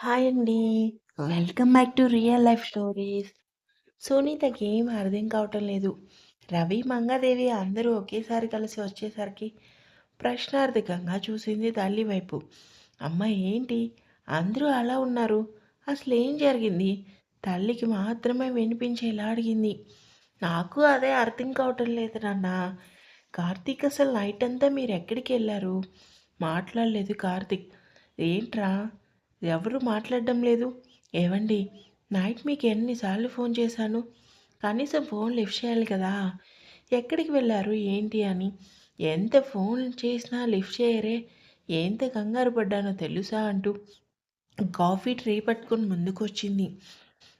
Hi అండి. Welcome back to real life stories. సునీతకి ఏం అర్థం కావటం లేదు. రవి, మంగాదేవి అందరూ ఒకేసారి కలిసి వచ్చేసరికి ప్రశ్నార్థకంగా చూసింది తల్లి వైపు. అమ్మ ఏంటి? అందరూ అలా ఉన్నారు. అసలేం జరిగింది? తల్లికి మాత్రమే వినిపించేలా అడిగింది. నాకు అదే అర్థం కావటం లేదు నాన్న. కార్తీక్ అసలు నైట్ అంతా మీరు ఎక్కడికి వెళ్ళారు? మాట్లాడలేదు కార్తీక్. ఏంట్రా? ఎవరు మాట్లాడడం లేదు. ఏవండి నైట్ మీకు ఎన్నిసార్లు ఫోన్ చేశాను? కనీసం ఫోన్ లిఫ్ట్ చేయాలి కదా. ఎక్కడికి వెళ్ళారు ఏంటి అని? ఎంత ఫోన్ చేసినా లిఫ్ట్ చేయరే. ఎంత కంగారు పడ్డానో తెలుసా అంటూ కాఫీ ట్రే పట్టుకొని ముందుకు వచ్చింది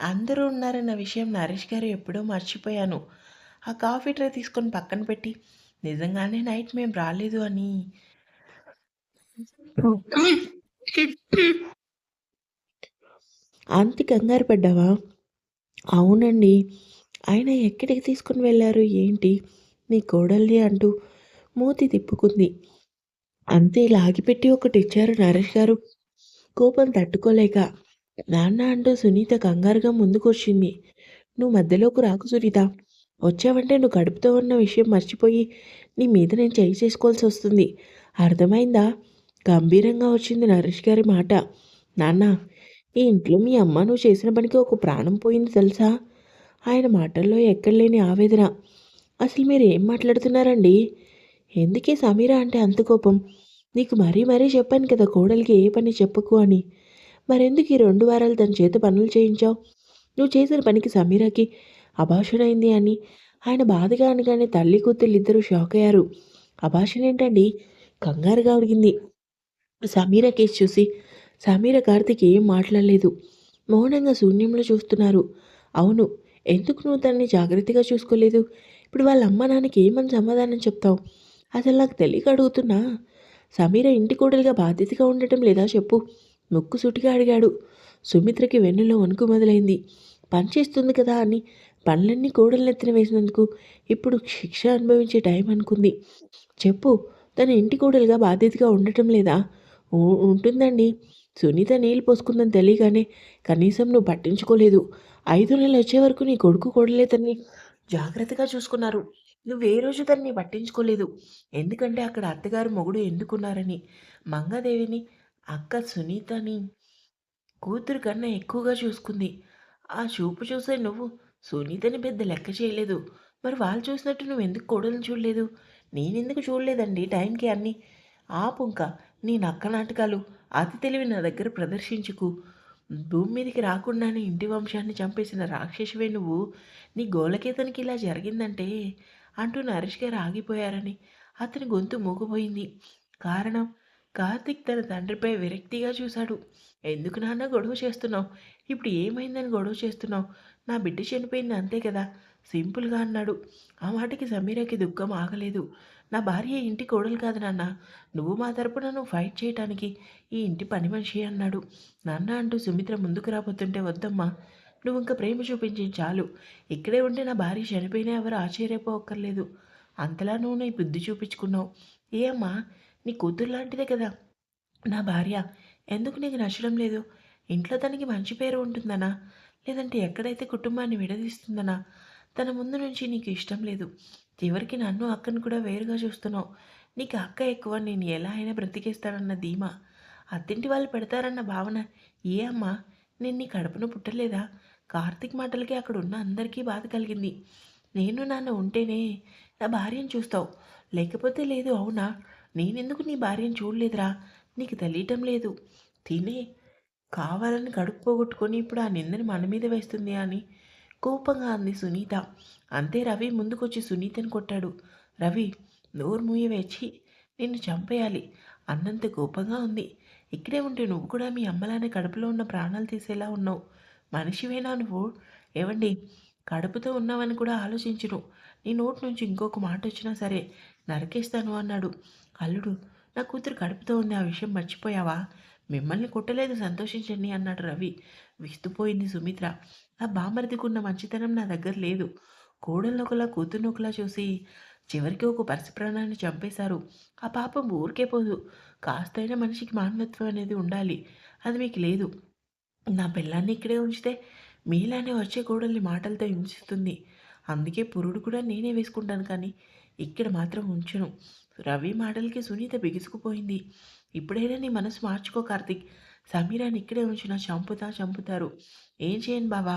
అందరూ ఉన్నారన్న విషయం నరేష్ గారు ఎప్పుడో మర్చిపోయాను. ఆ కాఫీ ట్రే తీసుకొని పక్కన పెట్టి నిజంగానే నైట్ మేము రాలేదు అని. అంత కంగారు పడ్డావా? అవునండి. ఆయన ఎక్కడికి తీసుకుని వెళ్ళారు? ఏంటి? నీ కోడల్ని అంటూ మూతి తిప్పుకుంది. అంతే లాగిపెట్టి ఒకటి ఇచ్చారు నరేష్ గారు. కోపం తట్టుకోలేక నాన్న అంటూ సునీత కంగారుగా ముందుకొచ్చింది నువ్వు మధ్యలోకి రాకు సునీత. వచ్చావంటే నువ్వు కడుపుతో ఉన్న విషయం మర్చిపోయి నీ మీద నేను చేయి చేసుకోవాల్సి వస్తుంది. అర్థమైందా? గంభీరంగా వచ్చింది నరేష్ గారి మాట. నాన్న ఈ ఇంట్లో మీ అమ్మ నువ్వు చేసిన పనికి ఒక ప్రాణం పోయింది తెలుసా? ఆయన మాటల్లో ఎక్కడలేని ఆవేదన. అసలు మీరు ఏం మాట్లాడుతున్నారండి? ఎందుకే సమీరా అంటే అంత కోపం? నీకు మరీ మరీ చెప్పాను కదా కోడలికి ఏ పని చెప్పకు అని. మరెందుకు ఈ రెండు వారాలు తన చేత పనులు చేయించావు? నువ్వు చేసిన పనికి సమీరాకి అభాషణైంది అని. ఆయన బాధగా అనగానే తల్లి కూతుళ్ళు ఇద్దరు షాక్ అయ్యారు. అభాషణ ఏంటండి? కంగారుగా అడిగింది. సమీరా కేసు చూసి సమీర కార్తిక్ ఏం మాట్లాడలేదు. మౌనంగా శూన్యంలో చూస్తున్నారు. అవును ఎందుకు నువ్వు దాన్ని జాగ్రత్తగా చూసుకోలేదు? ఇప్పుడు వాళ్ళ అమ్మ నాన్నకి ఏమని సమాధానం చెప్తావు? అసలు నాకు తెలియక అడుగుతున్నా. సమీర ఇంటి కోడలుగా బాధ్యతగా ఉండటం లేదా చెప్పు? ముక్కు సుటిగా అడిగాడు. సుమిత్రకి వెన్నులో వణుకు మొదలైంది. పనిచేస్తుంది కదా అని పనులన్నీ కోడలనెత్తిన వేసినందుకు ఇప్పుడు శిక్ష అనుభవించే టైం అనుకుంది. చెప్పు తన ఇంటి కోడలుగా బాధ్యతగా ఉండటం లేదా? ఉంటుందండి. సునీత నీళ్ళు పోసుకుందని తెలియగానే కనీసం నువ్వు పట్టించుకోలేదు. ఐదు నెలలు వచ్చే వరకు నీ కొడుకు కొడలే తన్ని జాగ్రత్తగా చూసుకున్నారు. నువ్వు ఏ రోజు దాన్ని పట్టించుకోలేదు. ఎందుకంటే అక్కడ అత్తగారు మొగుడు ఎందుకున్నారని. మంగదేవిని అక్క సునీతని కూతురు కన్నా ఎక్కువగా చూసుకుంది. ఆ చూపు చూసే నువ్వు సునీతని పెద్ద లెక్క చేయలేదు. మరి వాళ్ళు చూసినట్టు నువ్వు ఎందుకు కోడలను చూడలేదు? నేనెందుకు చూడలేదండి? టైంకి అన్నీ ఆపుంక నీ నక్క నాటకాలు అతి తెలివి నా దగ్గర ప్రదర్శించుకు. భూమి మీదకి రాకుండానే ఇంటి వంశాన్ని చంపేసిన రాక్షసువే నువ్వు. నీ గోలకేతనికి ఇలా జరిగిందంటే అంటూ నరేష్ గారు ఆగిపోయారని. అతని గొంతు మూగిపోయింది. కారణం? కార్తిక్ తన తండ్రిపై విరక్తిగా చూశాడు. ఎందుకు నాన్న గొడవ చేస్తున్నావు? ఇప్పుడు ఏమైందని గొడవ చేస్తున్నావు? నా బిడ్డ చనిపోయింది అంతే కదా? సింపుల్గా అన్నాడు. ఆ మాటకి సమీరకి దుఃఖం ఆగలేదు. నా భార్య ఇంటి కోడలు కాదు నాన్న. నువ్వు మా తరపున నువ్వు ఫైట్ చేయటానికి ఈ ఇంటి పని మనిషి అన్నాడు. నాన్న అంటూ సుమిత్ర ముందుకు రాబోతుంటే వద్దమ్మా. నువ్వు ఇంకా ప్రేమ చూపించి చాలు. ఇక్కడే ఉంటే నా భార్య చనిపోయినా ఎవరు ఆశ్చర్యపోక్కర్లేదు. అంతలా నువ్వు నీ బుద్ధి చూపించుకున్నావు. ఏ అమ్మా నీ కూతురు లాంటిదే కదా. నా భార్య ఎందుకు నీకు నచ్చడం లేదు? ఇంట్లో తనకి మంచి పేరు ఉంటుందనా? లేదంటే ఎక్కడైతే కుటుంబాన్ని విడదీస్తుందనా? తన ముందు నుంచి నీకు ఇష్టం లేదు. చివరికి నన్ను అక్కను కూడా వేరుగా చూస్తున్నావు. నీకు అక్క ఎక్కువ నేను ఎలా అయినా బ్రతికేస్తానన్న ధీమా. అత్తింటి వాళ్ళు పెడతారన్న భావన. ఏ అమ్మా నేను నీ కడుపును పుట్టలేదా? కార్తీక్ మాటలకి అక్కడ ఉన్న అందరికీ బాధ కలిగింది. నేను నాన్న ఉంటేనే నా భార్యను చూస్తావు. లేకపోతే లేదు అవునా? నేనెందుకు నీ భార్యను చూడలేదురా? నీకు తెలియటం లేదు. తినే కావాలని కడుపు పోగొట్టుకొని ఇప్పుడు ఆ నిందని మన మీద వేస్తుంది అని కోపంగా అంది సునీత. అంతే రవి ముందుకొచ్చి సునీతని కొట్టాడు. రవి నోరు మూయవేచి నిన్ను చంపేయాలి అన్నంత కోపంగా ఉంది. ఇక్కడే ఉంటే నువ్వు కూడా మీ అమ్మలానే కడుపులో ఉన్న ప్రాణాలు తీసేలా ఉన్నావు. మనిషివేనా నువ్వు? ఏవండి కడుపుతో ఉన్నావని కూడా ఆలోచించును. నీ నోటి నుంచి ఇంకొక మాట వచ్చినా సరే నరికేస్తాను అన్నాడు. అల్లుడు నా కూతురు కడుపుతో ఉంది ఆ విషయం మర్చిపోయావా? మిమ్మల్ని కొట్టలేదు సంతోషించండి అన్నాడు రవి. విస్తుపోయింది సుమిత్ర. ఆ బామర్దికున్న మంచితనం నా దగ్గర లేదు. కోడలను ఒకలా కూతుర్ని ఒకలా చూసి చివరికి ఒక పరిశుభ్రాణాన్ని చంపేశారు. ఆ పాపం ఊరికే పోదు. కాస్తైనా మనిషికి మానవత్వం అనేది ఉండాలి. అది మీకు లేదు. నా పిల్లాన్ని ఇక్కడే ఉంచితే మీలానే వచ్చే కోడల్ని మాటలతో హింసిస్తుంది. అందుకే పురుడు కూడా నేనే వేసుకుంటాను కానీ ఇక్కడ మాత్రం ఉంచను. రవి మాటలకి సునీత బిగుసుకుపోయింది. ఇప్పుడైనా నీ మనసు మార్చుకో కార్తిక్. సమీరాని ఇక్కడే ఉంచిన చంపుతా చంపుతారు. ఏం చేయను బావా?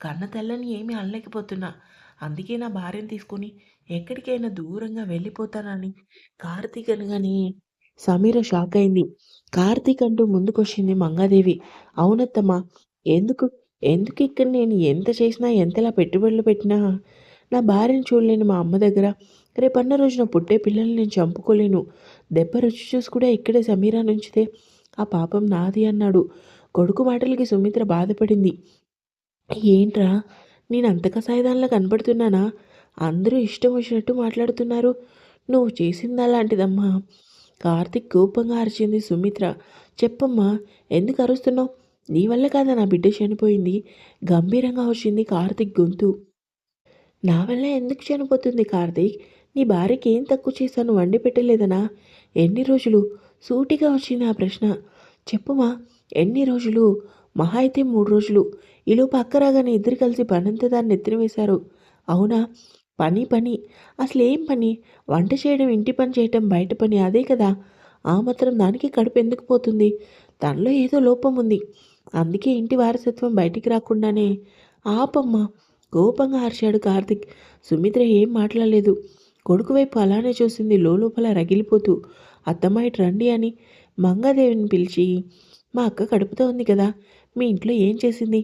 కన్న తెల్లని ఏమీ అనలేకపోతున్నా. అందుకే నా భార్యను తీసుకొని ఎక్కడికైనా దూరంగా వెళ్ళిపోతానని కార్తీక్ అనగానే సమీర షాక్ అయింది. కార్తీక్ అంటూ ముందుకొచ్చింది మంగాదేవి. అవునత్తమ్మా ఎందుకు? ఎందుకు ఇక్కడ నేను ఎంత చేసినా ఎంతలా పెట్టుబడులు పెట్టినా? నా భార్యను చూడలేను మా అమ్మ దగ్గర రేపన్న రోజున పుట్టే పిల్లల్ని నేను చంపుకోలేను. దెబ్బ రుచి చూసి కూడా ఇక్కడే సమీరా నుంచితే ఆ పాపం నాది అన్నాడు. కొడుకు మాటలకి సుమిత్ర బాధపడింది. ఏంట్రా నేను అంత కసాయిదానిలా కనపడుతున్నానా అందరూ ఇష్టం వచ్చినట్టు మాట్లాడుతున్నారు. నువ్వు చేసింది అలాంటిదమ్మా కార్తిక్ కోపంగా అరిచింది సుమిత్ర. చెప్పమ్మా ఎందుకు అరుస్తున్నావు? నీ వల్ల కాదా నా బిడ్డ చనిపోయింది? గంభీరంగా వచ్చింది కార్తిక్ గొంతు. నా వల్ల ఎందుకు చనిపోతుంది కార్తీక్? నీ భార్యకి ఏం తక్కువ చేశాను? వండి పెట్టలేదనా? ఎన్ని రోజులు? సూటిగా వచ్చింది ఆ ప్రశ్న చెప్పుమా ఎన్ని రోజులు? మహా అయితే మూడు రోజులు. ఈలోపు అక్కరాగానే ఇద్దరు కలిసి పనంతా దాన్ని ఎత్తిన వేశారు అవునా? పని పని. అసలు ఏం పని? వంట చేయడం ఇంటి పని చేయటం బయట పని అదే కదా. ఆ మాత్రం దానికి కడుపు ఎందుకు పోతుంది? తనలో ఏదో లోపం ఉంది. అందుకే ఇంటి వారసత్వం బయటికి రాకుండానే ఆపమ్మా. కోపంగా అరిచాడు కార్తిక్. సుమిత్ర ఏం మాట్లాడలేదు. కొడుకు వైపు అలానే చూసింది. లోపల రగిలిపోతూ అత్తమ్మాయి రండి అని మంగాదేవిని పిలిచి మా అక్క కడుపుతో ఉంది కదా మీ ఇంట్లో ఏం చేసింది?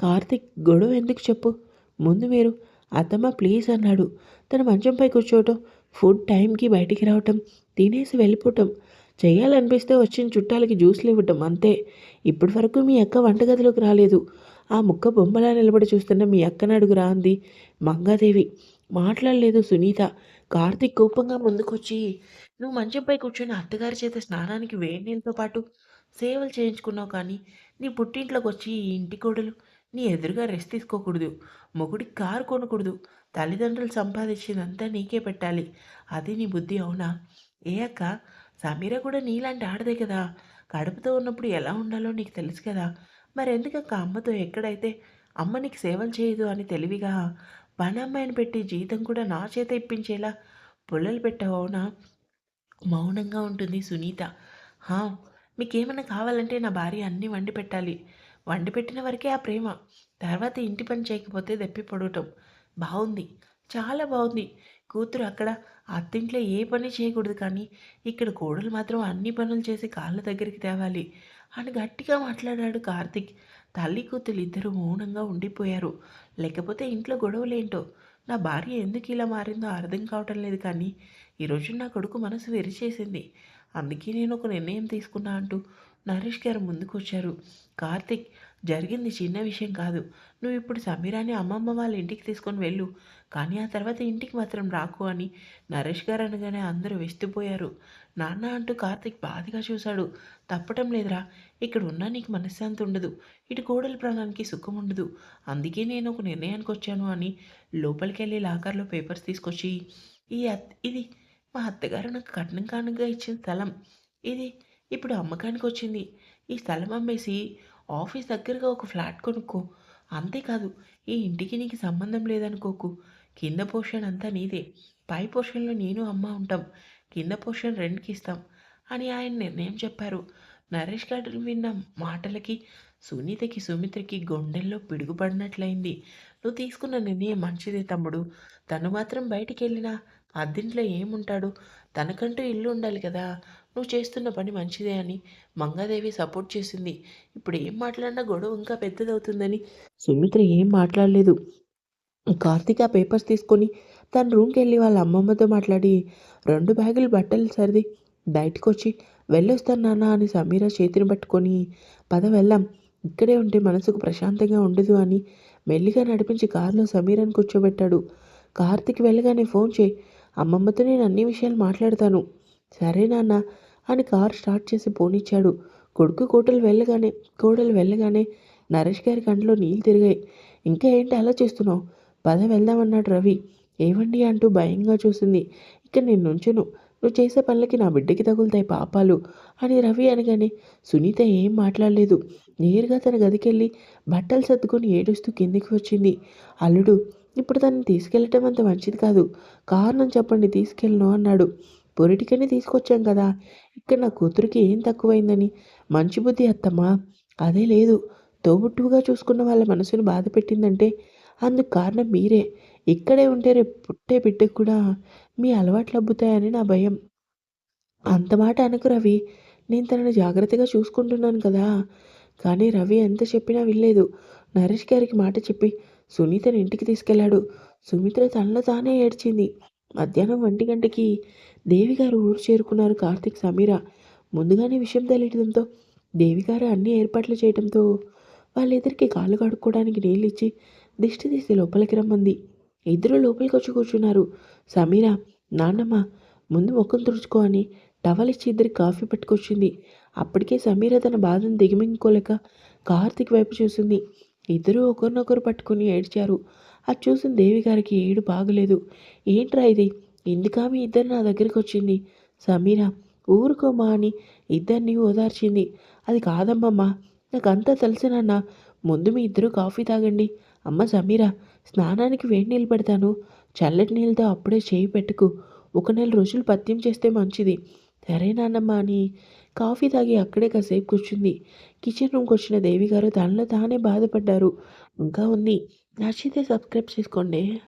కార్తిక్ గొడవ ఎందుకు చెప్పు? ముందు మీరు అత్తమ్మ ప్లీజ్ అన్నాడు. తన మంచంపై కూర్చోవటం ఫుడ్ టైంకి బయటికి రావటం తినేసి వెళ్ళిపోవటం చేయాలనిపిస్తే వచ్చిన చుట్టాలకి జ్యూస్లు ఇవ్వటం అంతే. ఇప్పటి వరకు మీ అక్క వంటగదిలోకి రాలేదు. ఆ ముక్క బొమ్మలా నిలబడి చూస్తున్న మీ అక్కని అడుగురా అంది మంగాదేవి. మాట్లాడలేదు సునీత. కార్తిక్ కోపంగా ముందుకొచ్చి నువ్వు మంచంపై కూర్చొని అత్తగారి చేత స్నానానికి వేడి నీళ్ళతో పాటు సేవలు చేయించుకున్నావు కానీ నీ పుట్టింట్లోకి వచ్చి ఈ ఇంటి కోడలు నీ ఎదురుగా రెస్ట్ తీసుకోకూడదు. మొగుడికి కారు కొనకూడదు. తల్లిదండ్రులు సంపాదించిందంతా నీకే పెట్టాలి. అది నీ బుద్ధి అవునా? ఏ అక్క? సమీర కూడా నీలాంటి ఆడదే కదా? కడుపుతో ఉన్నప్పుడు ఎలా ఉండాలో నీకు తెలుసు కదా? మరెందుకక్క అమ్మతో ఎక్కడైతే అమ్మ నీకు సేవలు చేయదు అని తెలివిగా? పని అమ్మాయిని పెట్టి జీతం కూడా నా చేత ఇప్పించేలా పుల్లలు పెట్టవునా మౌనంగా ఉంటుంది సునీత. హా మీకేమైనా కావాలంటే నా భార్య అన్నీ వండి పెట్టాలి. వండి పెట్టిన వరకే ఆ ప్రేమ. తర్వాత ఇంటి పని చేయకపోతే దెప్పి పడటం బాగుంది చాలా బాగుంది కూతురు అక్కడ అత్తింట్లో ఏ పని చేయకూడదు కానీ ఇక్కడ కోడలు మాత్రం అన్ని పనులు చేసి కాళ్ళ దగ్గరికి తేవాలి అని గట్టిగా మాట్లాడాడు కార్తిక్. తల్లి కూతురు ఇద్దరు మౌనంగా ఉండిపోయారు. లేకపోతే ఇంట్లో గొడవలేంటో? నా భార్య ఎందుకు ఇలా మారిందో అర్థం కావటం లేదు కానీ ఈరోజు నా కొడుకు మనసు వెరిచేసింది. అందుకే నేను ఒక నిర్ణయం తీసుకున్నా అంటూ నరేష్ గారు ముందుకు వచ్చారు కార్తిక్ జరిగింది చిన్న విషయం కాదు. నువ్వు ఇప్పుడు సమీరాని అమ్మమ్మ వాళ్ళ ఇంటికి తీసుకొని వెళ్ళు. కానీ ఆ తర్వాత ఇంటికి మాత్రం రాకు అని నరేష్ గారు అనగానే అందరూ వెస్తుపోయారు. నాన్న అంటూ కార్తిక్ బాధగా చూశాడు. తప్పటం లేదురా ఇక్కడ ఉన్నా నీకు మనశ్శాంతి ఉండదు. ఇటు కోడల ప్రాణానికి సుఖం ఉండదు. అందుకే నేను ఒక నిర్ణయానికి వచ్చాను అని లోపలికి వెళ్ళి లాకర్లో పేపర్స్ తీసుకొచ్చి ఈ ఇది మా అత్తగారు నాకు కట్నం కానుగా ఇచ్చిన స్థలం. ఇది ఇప్పుడు అమ్మకానికి వచ్చింది ఈ స్థలం అమ్మేసి ఆఫీస్ దగ్గరగా ఒక ఫ్లాట్ కొనుక్కో. అంతేకాదు ఈ ఇంటికి నీకు సంబంధం లేదనుకోకు. కింద పోర్షన్ అంతా నీదే. పై పోర్షన్లో నేను అమ్మ ఉంటాం. కింద పోర్షన్ రెంట్కి ఇస్తాం అని ఆయన నిర్ణయం చెప్పారు. నరేష్ గారు విన్న మాటలకి సునీతకి సుమిత్రకి గుండెల్లో పిడుగుపడినట్లయింది. నువ్వు తీసుకున్న నిర్ణయం మంచిదే తమ్ముడు. తను మాత్రం బయటికి వెళ్ళినా అద్దింట్లో ఏముంటాడు? తనకంటూ ఇల్లు ఉండాలి కదా. నువ్వు చేస్తున్న పని మంచిదే అని మంగాదేవి సపోర్ట్ చేసింది. ఇప్పుడు ఏం మాట్లాడినా గొడవ ఇంకా పెద్దదవుతుందని సుమిత్ర ఏం మాట్లాడలేదు. కార్తీక్ ఆ పేపర్స్ తీసుకొని తన రూమ్కి వెళ్ళి వాళ్ళ అమ్మమ్మతో మాట్లాడి రెండు బ్యాగులు బట్టలు సర్ది బయటకు వచ్చి వెళ్ళొస్తాను నాన్న అని సమీర చేతిని పట్టుకొని పద వెళ్ళాం ఇక్కడే ఉంటే మనసుకు ప్రశాంతంగా ఉండదు అని మెల్లిగా నడిపించి కారులో సమీరాన్ని కూర్చోబెట్టాడు. కార్తిక్ వెళ్ళగానే ఫోన్ చేయి. అమ్మమ్మతో నేను అన్ని విషయాలు మాట్లాడతాను. సరే నాన్న అని కారు స్టార్ట్ చేసి పోనిచ్చాడు. కొడుకు కోటలు వెళ్ళగానే కోడలు వెళ్ళగానే నరేష్ గారి కంట్లో నీళ్ళు తిరిగాయి. ఇంకా ఏంటి అలా చేస్తున్నావు? పద వెళ్దామన్నాడు రవి. ఏవండి అంటూ భయంగా చూసింది. ఇక నేను నుంచును. నువ్వు చేసే పనులకి నా బిడ్డకి తగులుతాయి పాపాలు అని రవి అనగానే సునీత ఏం మాట్లాడలేదు. నేరుగా తన గదికెళ్ళి బట్టలు సర్దుకొని ఏడుస్తూ కిందికి వచ్చింది. అల్లుడు ఇప్పుడు తనని తీసుకెళ్ళటం అంత మంచిది కాదు. కారణం చెప్పండి తీసుకెళ్ళను అన్నాడు. పొరిటికని తీసుకొచ్చాం కదా ఇక్కడ నా కూతురికి ఏం తక్కువైందని? మంచి బుద్ధి అత్తమ్మా. అదే లేదు. తోబుట్టువుగా చూసుకున్న వాళ్ళ మనసును బాధ పెట్టిందంటే అందుకు కారణం మీరే. ఇక్కడే ఉంటే రేపు పుట్టే బిడ్డకు కూడా మీ అలవాట్లు అబ్బుతాయని నా భయం. అంత మాట అనకు రవి. నేను తనని జాగ్రత్తగా చూసుకుంటున్నాను కదా. కానీ రవి ఎంత చెప్పినా వినలేదు. నరేష్ గారికి మాట చెప్పి సునీతని ఇంటికి తీసుకెళ్ళాడు. సుమిత్ర తనలో తానే ఏడ్చింది. మధ్యాహ్నం ఒంటి గంటకి దేవి గారు ఊరు చేరుకున్నారు కార్తీక్ సమీర. ముందుగానే విషయం తెలియడంతో దేవి గారు అన్ని ఏర్పాట్లు చేయడంతో వాళ్ళిద్దరికి కాళ్ళు కడుక్కోవడానికి నీళ్ళు ఇచ్చి దిష్టి తీసి లోపలికి రమ్మంది. ఇద్దరు లోపలికి వచ్చి కూర్చున్నారు. సమీర నాన్నమ్మ ముందు ముఖం తుడుచుకో అని టవల్ ఇచ్చి ఇద్దరికి కాఫీ పెట్టుకొచ్చింది. అప్పటికే సమీర తన బాధను దిగమింగుకోలేక కార్తిక్ వైపు చూసింది. ఇద్దరూ ఒకరినొకరు పట్టుకుని ఏడ్చారు. అది చూసిన దేవి గారికి ఏడు బాగలేదు. ఏంట్రా ఇది? ఎందుకామె ఇద్దరు నా దగ్గరికి వచ్చింది? సమీర ఊరుకోమా అని ఇద్దరిని ఓదార్చింది. అది కాదమ్మమ్మా నాకంతా తెలిసినన్న ముందు మీ ఇద్దరు కాఫీ తాగండి. అమ్మ సమీర స్నానానికి వేడి నీళ్ళు పెడతాను. చల్లటి నీళ్ళతో అప్పుడే చేయి పెట్టుకు. ఒక నెల రోజులు పత్యం చేస్తే మంచిది. సరే నాన్నమ్మ అని కాఫీ తాగి అక్కడే కాసేపు కూర్చుంది. కిచెన్ రూమ్కి వచ్చిన దేవి గారు తనలో తానే బాధపడ్డారు. ఇంకా ఉంది. నచ్చితే సబ్స్క్రైబ్ చేసుకోండి.